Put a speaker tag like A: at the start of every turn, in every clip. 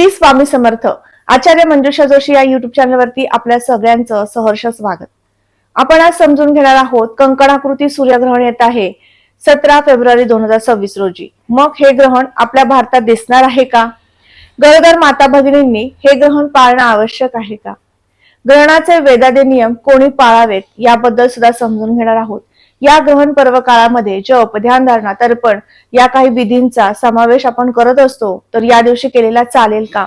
A: श्री स्वामी समर्थ. आचार्य मंजुषा जोशी या युट्यूब चॅनलवरती आपल्या सगळ्यांचं सहर्ष स्वागत. आपण आज समजून घेणार आहोत कंकणाकृती सूर्यग्रहण येत आहे सतरा फेब्रुवारी दोन हजार सव्वीस रोजी. मग हे ग्रहण आपल्या भारतात दिसणार आहे का? गरोदर माता भगिनींनी हे ग्रहण पाळणं आवश्यक आहे का? ग्रहणाचे वेदादे नियम कोणी पाळावेत याबद्दल सुद्धा समजून घेणार आहोत. या ग्रहण पर्व काळामध्ये जप ध्यानधारणा तर्पण या काही विधींचा समावेश आपण करत असतो तर या दिवशी केलेला चालेल का?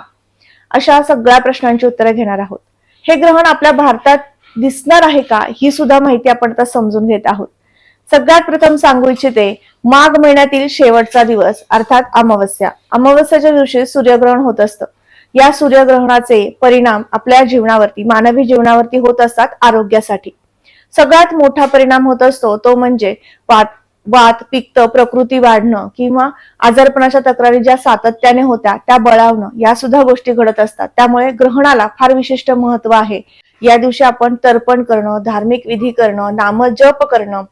A: अशा सगळ्या प्रश्नांची उत्तरे घेणार आहोत. हे ग्रहण आपल्या भारतात दिसणार आहे का? ही सुद्धा माहिती आपण आता समजून घेत आहोत. सगळ्यात प्रथम सांगू इच्छिते माघ महिन्यातील शेवटचा दिवस अर्थात अमावस्या. अमावस्याच्या दिवशी सूर्यग्रहण होत असतं. या सूर्यग्रहणाचे परिणाम आपल्या जीवनावरती मानवी जीवनावरती होत असतात आरोग्यासाठी. सगळ्यात मोठा परिणाम होत असतो तो म्हणजे वात वात पित्त प्रकृती वाढणं किंवा आजारपणाच्या तक्रारी ज्या सातत्याने होत्या त्या बळावणं या सुद्धा गोष्टी घडत असतात. त्यामुळे ग्रहणाला फार विशिष्ट महत्त्व आहे. या दिवशी आपण तर्पण करणं धार्मिक विधी करणं नामजप करणं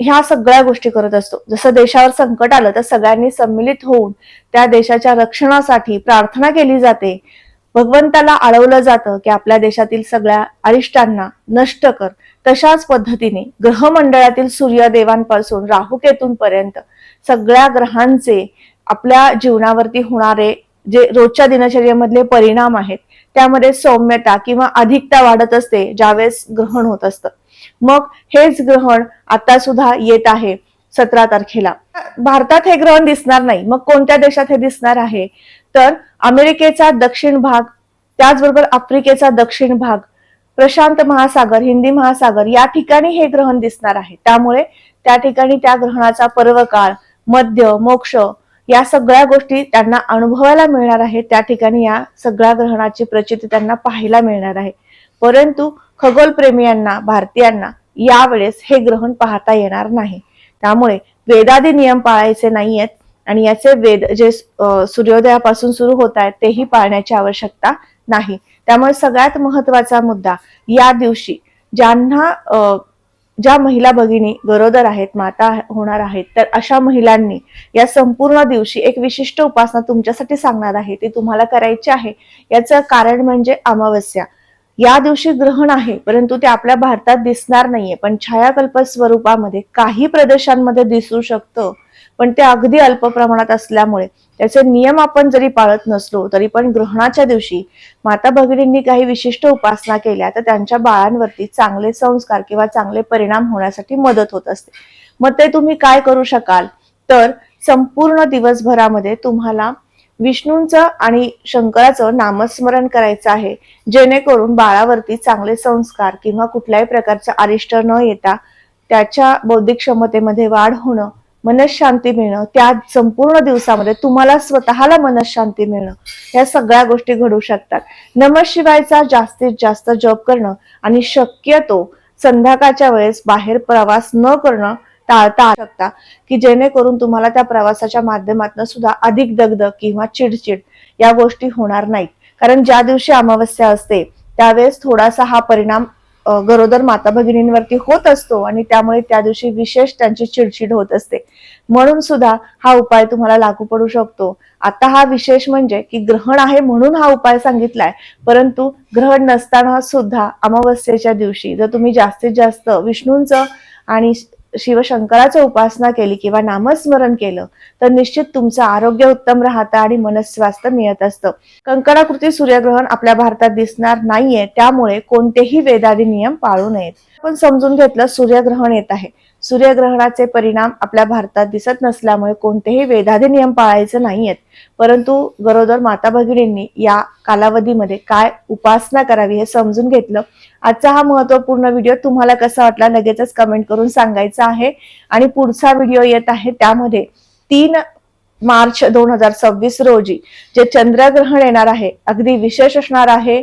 A: ह्या सगळ्या गोष्टी करत असतो. जसं देशावर संकट आलं तर सगळ्यांनी सम्मिलित होऊन त्या देशाच्या रक्षणासाठी प्रार्थना केली जाते. भगवंताला आळवलं जातं की आपल्या देशातील सगळ्या अरिष्टांना नष्ट कर. तशाच पद्धतीने ग्रहमंडळातील सूर्यदेवांपासून राहुकेतूंपर्यंत सगळ्या ग्रहांचे आपल्या जीवनावरती होणारे जे रोजच्या दिनचर्येमधले परिणाम आहेत त्यामध्ये सौम्यता किंवा अधिकता वाढत असते ज्यावेळेस ग्रहण होत असतं. मग हेच ग्रहण आता सुद्धा येत आहे सतरा तारखेला. भारतात हे ग्रहण दिसणार नाही. मग कोणत्या देशात हे दिसणार आहे? तर अमेरिकेचा दक्षिण भाग त्याचबरोबर आफ्रिकेचा दक्षिण भाग प्रशांत महासागर हिंदी महासागर या ठिकाणी हे ग्रहण दिसणार आहे. त्यामुळे त्या ठिकाणी त्या ग्रहणाचा पर्वकाळ मध्य मोक्ष या सगळ्या गोष्टी त्यांना अनुभवायला मिळणार आहे त्या ठिकाणी या सगळ्या ग्रहणाची प्रचिती त्यांना पाहायला मिळणार आहे. परंतु खगोलप्रेमियांना भारतीयांना यावेळेस हे ग्रहण पाहता येणार नाही. त्यामुळे वेदादी नियम पाळायचे नाहीयेत. आणि याचे वेद जे सूर्योदयापासून सुरू होत आहेत तेही पाळण्याची आवश्यकता नाही. त्यामुळे सगळ्यात महत्त्वाचा मुद्दा या दिवशी ज्यांना ज्या महिला भगिनी गरोदर आहेत माता होणार आहेत तर अशा महिलांनी या संपूर्ण दिवशी एक विशिष्ट उपासना तुमच्यासाठी सांगणार आहे ती तुम्हाला करायची आहे. याचं कारण म्हणजे अमावस्या. या दिवशी ग्रहण आहे परंतु ते आपल्या भारतात दिसणार नाहीये पण छायाकल्प स्वरूपामध्ये काही प्रदेशांमध्ये दिसू शकतं. पण ते अगदी अल्प प्रमाणात असल्यामुळे त्याचे नियम आपण जरी पाळत नसलो तरी पण ग्रहणाच्या दिवशी माता भगिनींनी काही विशिष्ट उपासना केल्या तर त्यांच्या बाळांवरती चांगले संस्कार किंवा चांगले परिणाम होण्यासाठी मदत होत असते. मग ते तुम्ही काय करू शकाल? तर संपूर्ण दिवसभरामध्ये तुम्हाला विष्णूंचं आणि शंकराचं नामस्मरण करायचं आहे जेणेकरून बाळावरती चांगले संस्कार किंवा कुठल्याही प्रकारचं अरिष्ट न येता त्याच्या बौद्धिक क्षमतेमध्ये वाढ होणं मनशांती मिळणं त्या संपूर्ण दिवसामध्ये तुम्हाला स्वतःला मनशांती मिळणं या सगळ्या गोष्टी घडू शकतात. नम शिवायचा जास्तीत जास्त जप करणं आणि शक्यतो संध्याकाळच्या वेळेस बाहेर प्रवास न करणं टाळता शकता की जेणेकरून तुम्हाला त्या प्रवासाच्या माध्यमातून सुद्धा अधिक दगदग किंवा चिडचिड या गोष्टी होणार नाहीत. कारण ज्या दिवशी अमावस्या असते त्यावेळेस थोडासा हा परिणाम गरोदर माता भगिनींवरती होत असतो आणि त्यामुळे त्या दिवशी विशेष त्यांची चिडचिड होत असते. म्हणून सुद्धा हा उपाय तुम्हाला लागू पडू शकतो. आता हा विशेष म्हणजे की ग्रहण आहे म्हणून हा उपाय सांगितलाय परंतु ग्रहण नसताना सुद्धा अमावस्येच्या दिवशी जर तुम्ही जास्तीत जास्त विष्णूंचं आणि शिवशंकराचं उपासना केली किंवा नामस्मरण केलं तर निश्चित तुमचं आरोग्य उत्तम राहतं आणि मनस्वास्थ्य मिळत असतं. कंकणाकृती सूर्यग्रहण आपल्या भारतात दिसणार नाहीये त्यामुळे कोणतेही वेदादी नियम पाळू नयेत. आपण समजून घेतलं सूर्यग्रहण येत आहे. सूर्यग्रहणाचे परिणाम आपल्या भारतात दिसत नसल्यामुळे कोणतेही वेदादी नियम पाळायचे नाहीयेत परंतु गरोदर माता भगिनींनी या कालावधीमध्ये काय उपासना करावी हे समजून घेतलं. आजचा हा महत्त्वपूर्ण व्हिडिओ तुम्हाला कसा वाटला लगेचच कमेंट करून सांगायचा आहे. आणि पुढचा व्हिडिओ येत आहे त्यामध्ये तीन मार्च दोन हजार सव्वीस रोजी जे चंद्रग्रहण येणार आहे अगदी विशेष असणार आहे.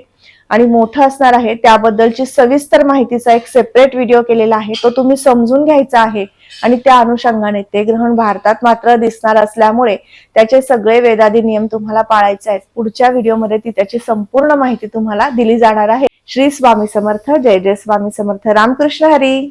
A: आणि मोठं असणार आहे त्याबद्दलची सविस्तर माहितीचा एक सेपरेट व्हिडिओ केलेला आहे. तो तुम्ही समजून घ्यायचा आहे आणि त्या अनुषंगाने ते ग्रहण भारतात मात्र दिसणार असल्यामुळे त्याचे सगळे वेदादी नियम तुम्हाला पाळायचे आहेत. पुढच्या व्हिडिओमध्ये ती त्याची संपूर्ण माहिती तुम्हाला दिली जाणार आहे. श्री स्वामी समर्थ जय जय स्वामी समर्थ. रामकृष्ण हरी.